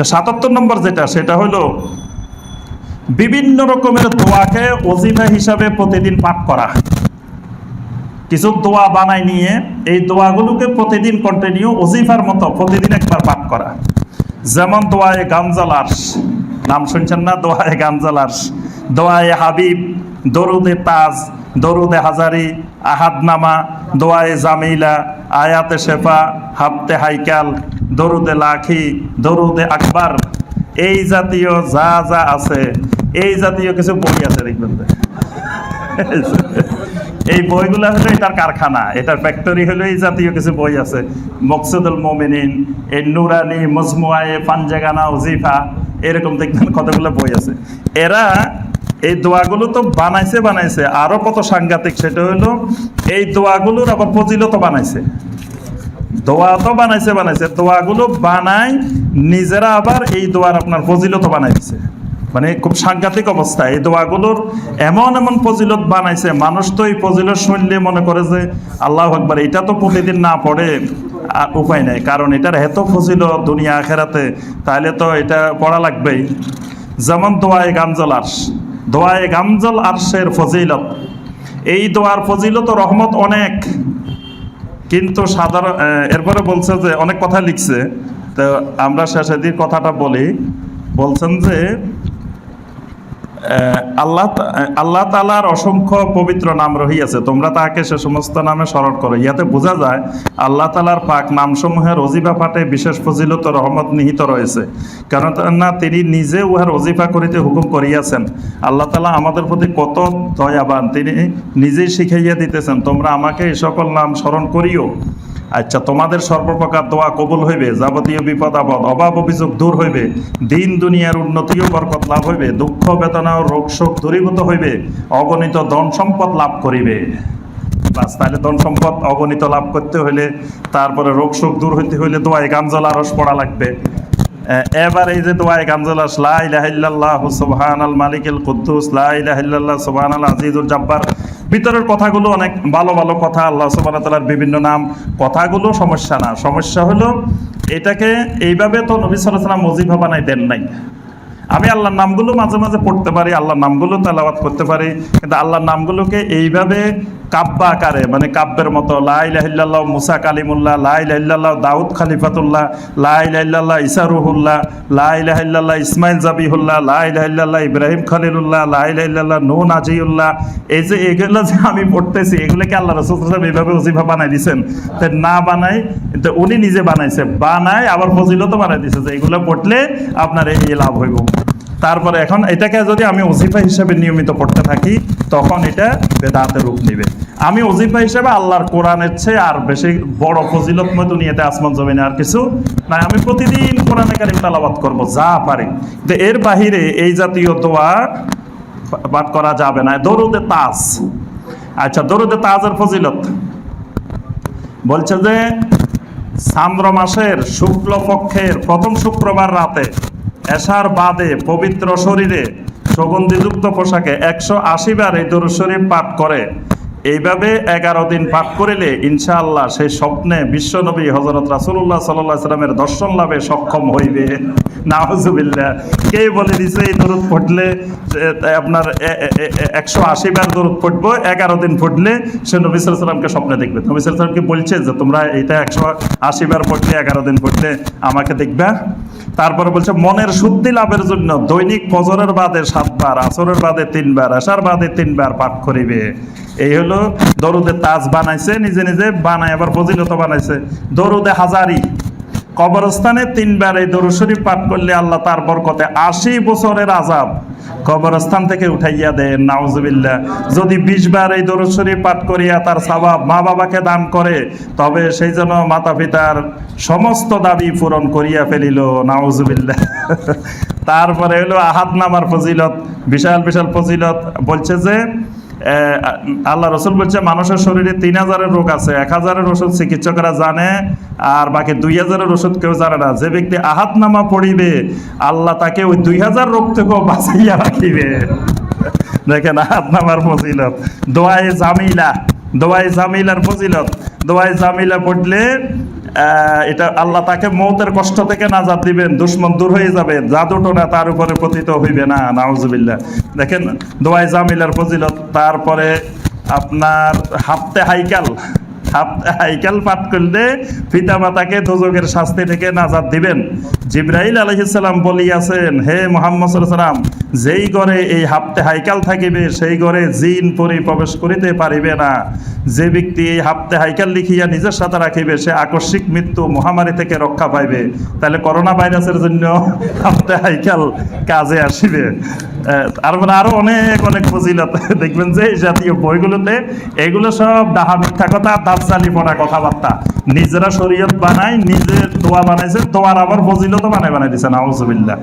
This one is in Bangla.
আচ্ছা সাতাত্তর নম্বর যেটা, সেটা হলো বিভিন্ন রকমের দোয়াকে অজিফা হিসাবে প্রতিদিন পাঠ করা। কিছু দোয়া বানাই নিয়ে এই দোয়াগুলোকে প্রতিদিন কন্টিনিউ অজিফার মতো প্রতিদিন একবার পাঠ করা। যেমন দোয়ায়ে গামজাল আরশ। নাম শুনছেন না? দোয়ায়ে গামজাল আরশ। দোয়ায়ে হাবিব, দরুদে তাজ, দরুদে হাজারি, আহাদনামা, দোয়ায়ে জামিলা, আয়াতে শেফা হাবতে হাইকাল দরুদে লাখি দরুদে আকবার, এই জাতীয় যা যা আছে, এই জাতীয় কিছু বই আছে দেখবেন এই বইগুলো হলো এটার কারখানা, এটার ফ্যাক্টরি হলো এই জাতীয় কিছু বই আছে। মকসুদুল মোমিনিন, এই নুরানি মজমুয়ায়ে পাঞ্জাগানা উজিফা এরকম দেখবেন কতগুলো বই আছে। এরা এই দোয়াগুলো তো বানাইছে বানাইছে। আরও কত সাংঘাতিক, সেটা হলো এই দোয়াগুলোর আবার ফজিলত বানাইছে। দোয়া তো বানাইছে বানাইছে। দোয়াগুলো বানাই নিজেরা আবার এই দোয়ার আপনার ফজিলত বানাই দিছে। মানে খুব সাংঘাতিক অবস্থা। এই দোয়াগুলোর এমন এমন ফজিলত বানাইছে, মানুষ তো এই ফজিলত শুনলে মনে করে যে, আল্লাহ আকবার। এটা তো প্রতিদিন না পড়ে আর উপায় নাই। কারণ এটার এত ফজিল দুনিয়া আখেরাতে, তাহলে তো এটা পড়া লাগবেই। যেমন দোয়ায়ে গামজল আর্শ। দোয়ায়ে গামজল আর্শের ফজিলত। এই দোয়ার ফজিলত রহমত অনেক। কিন্তু সাধারণ এরপরে বলছে যে, অনেক কথা লিখছে। তো আমরা শেষে দিয়ে কথাটা বলি। বলছেন যে আল্লাহ তালার অসংখ্য পবিত্র নাম রহিয়াছে। তোমরা তাহাকে সে সমস্ত নামে স্মরণ করো। ইয়াতে বোঝা যায়, আল্লাহ তালার পাক নামসমূহের অজিফা পাঠে বিশেষ ফজিলত রহমত নিহিত রয়েছে। কারণ না, তিনি নিজে উহার অজিফা করিতে হুকুম করিয়াছেন। আল্লাহ তালা আমাদের প্রতি কত দয়াবান। তিনি নিজেই শিখাইয়া দিতেছেন, তোমরা আমাকে এই সকল নাম স্মরণ করিও। আচ্ছা তোমাদের সর্বপ্রকার দোয়া কবুল হইবে, যাবতীয় বিপদ আপদ, অভাব অভিযোগ দূর হইবে, দিন দুনিয়ার উন্নতিও বরকত লাভ হইবে, দুঃখ, বেদনা ও রোগ শোক দূরীভূত হইবে, অগণিত ধন সম্পদ লাভ করিবে। বাস, তাহলে ধন সম্পদ অগণিত লাভ করতে হইলে, তারপরে রোগ শোক দূর হইতে হইলে দোয়ায় গামজল আরস পড়া লাগবে। এবার এই যে দোয়ায় গামজল আস লা ইলাহা ইল্লাল্লাহ, সুবহানাল মালিকুল কুদ্দুস, লা ইলাহা ইল্লাল্লাহ, সুবহানাল আজিজুল জাব্বার ভিতরের কথাগুলো অনেক ভালো ভালো কথা, আল্লাহ সুবাহতালার বিভিন্ন নাম, কথাগুলো সমস্যা না। সমস্যা হলো এটাকে এইভাবে তো নবী ওয়াসাল্লাম মজিফা বানাই দেন নাই। আমি আল্লাহর নামগুলো মাঝে মাঝে পড়তে পারি, আল্লাহর নামগুলো তালাবাদ করতে পারি, কিন্তু আল্লাহর নামগুলোকে এইভাবে কাব্য আকারে মানে কাব্যের মতো লাইলাহিল্লাহ মুসা কালিমুল্লাহ লাইলাহিল্লাহ দাউদ খালিফাতুল্লাহ লাইলাহিল্লাহ ইসা রুহুল্লাহ লাইলাহিল্লাহ ইসমাইল জাবিহুল্লাহ লাইলাহিল্লাহ ইব্রাহিম খলিলুল্লাহ লাইলাহিল্লাহ নূ নাজিউল্লাহ। এই যে এগুলো যে আমি পড়তেছি, এগুলোকে আল্লাহ রসুল সাহেব এইভাবে ওজিফা বানাই দিয়েছেন তো না বানাই, তো উনি নিজে বানাইছে। বানায়, আবার ফজিলত বানাই দিয়েছে যে এগুলো পড়লে আপনার এই লাভ হইব। তারপরে এখন এটাকে যদি আমি ওজিফা হিসেবে নিয়মিত পড়তে থাকি, তখন এটা বেদাতের রূপ নেবে। আমি ওজিফা হিসেবে আল্লাহর কোরআনের চেয়ে আর বেশি বড় ফজিলতময় দুনিয়াতে আসমান জমিনে আর কিছু নাই। আমি প্রতিদিন কোরআনে কারিম তালাবাত করব, যা পারি। তো এর বাহিরে এই জাতীয় দোয়া পাঠ করা যাবে না। দরুদে তাজ। আচ্ছা দরুদে তাজের ফজিলত। বলছে যে, চান্দ্র মাসের শুক্ল পক্ষের প্রথম শুক্রবার রাতে এশার বাদে পবিত্র শরীরে সুগন্ধিযুক্ত পোশাকে একশো আশি বার এই দরুদ শরীফ পাঠ করে। এইভাবে এগারো দিন পাঠ করিলে ইনশাআল্লাহ সেই স্বপ্নে বিশ্বনবী হজরত রাসুল্লাহ সাল্লাহ সাল্লামের দর্শন লাভে সক্ষম হইবে। নাহজুবিল্লাহ কে বলে দিছে এই দরুদ ফুটলে আপনার একশো আশি বার দরুদ পড়ব, এগারো দিন ফুটলে সে নবী সাল্লামকে স্বপ্নে দেখবে। নবী সাল্লামকে বলছে যে তোমরা এটা একশো আশি বার পড়লে, এগারো দিন ফুটলে আমাকে দেখবা? তারপরে বলছে, মনের শুদ্ধি লাভের জন্য দৈনিক ফজরের বাদে সাতবার, আসরের বাদে তিনবার আসার বাদে তিনবার পাঠ করিবে। এই হলো দরুদে তাজ বানাইছে, নিজে নিজে বানায়, আবার ফজিলত বানাইছে। দরুদে হাজারি, কবরস্থানে তিনবার এই দরুদ শরীফ পাঠ করলে আল্লাহ তার বরকতে আশি বছরের আজাব। কবরস্থান থেকে উঠাইয়া দেন নাউজবিল্লা যদি বিশ বার এই দরুদ পাঠ করিয়া তার স্বভাব মা বাবাকে দান করে, তবে সেই জন্য মাতা পিতার সমস্ত দাবি পূরণ করিয়া ফেলিল নাউজবিল্লা তারপরে হলো আহাত নামার ফজিলত, বিশাল বিশাল ফজিলত। বলছে যে আল্লাহ রসুল বলছে, মানুষের শরীরে তিন হাজারের রোগ আছে, এক হাজারের ওষুধ চিকিৎসকরা জানে, আর বাকি দুই হাজারের ওষুধ কেউ জানে না। যে ব্যক্তি আহাত নামা পড়িবে, আল্লাহ তাকে ওই দুই হাজার রোগ থেকেও বাঁচাইয়া রাখিবে। দেখেন আহাত নামার ফজিলত। দোয়ায়ে জামিলা। দোয়াই জামিলার ফজিলত, দোয়াই জামিলা পড়লে এটা আল্লাহ তাকে মৌতের কষ্ট থেকে নাজাদ দিবেন, দুশ্মন দূর হয়ে যাবে জাদুটোনা তার উপরে পতিত হইবে না নাউজবিল্লা দেখেন, দোয়াই জামিলার ফজিলত, তারপরে আপনার হাফতে হাইকাল পাঠ করলে পিতা মাতাকে শাস্তি থেকে নাজাত দিবেন। বলিয়াছেন, হে মোহাম্মদ সাল্লাম যেই ঘরে এই হাইকাল থাকিবে, সেই ঘরে জিন পরি প্রবেশ করিতে পারিবে না। যে ব্যক্তি এই হাইকাল লিখিয়া নিজের সাথে রাখিবে, সে আকস্মিক মৃত্যু মহামারী থেকে রক্ষা পাইবে। তাহলে করোনা ভাইরাসের জন্য হাফতে হাইকাল কাজে আসিবে। আর মানে আরও অনেক অনেক ফজিলত। দেখবেন যে জাতীয় বইগুলোতে এগুলো সব ডাহা মিথ্যা কথা পড়া কথাবার্তা। নিজেরা শরীয়ত বানায় নিজের দোয়া বানাইছে, দোয়ার আবার ফজিলত বানায় বানাই দিছে, নাউজুবিল্লাহ।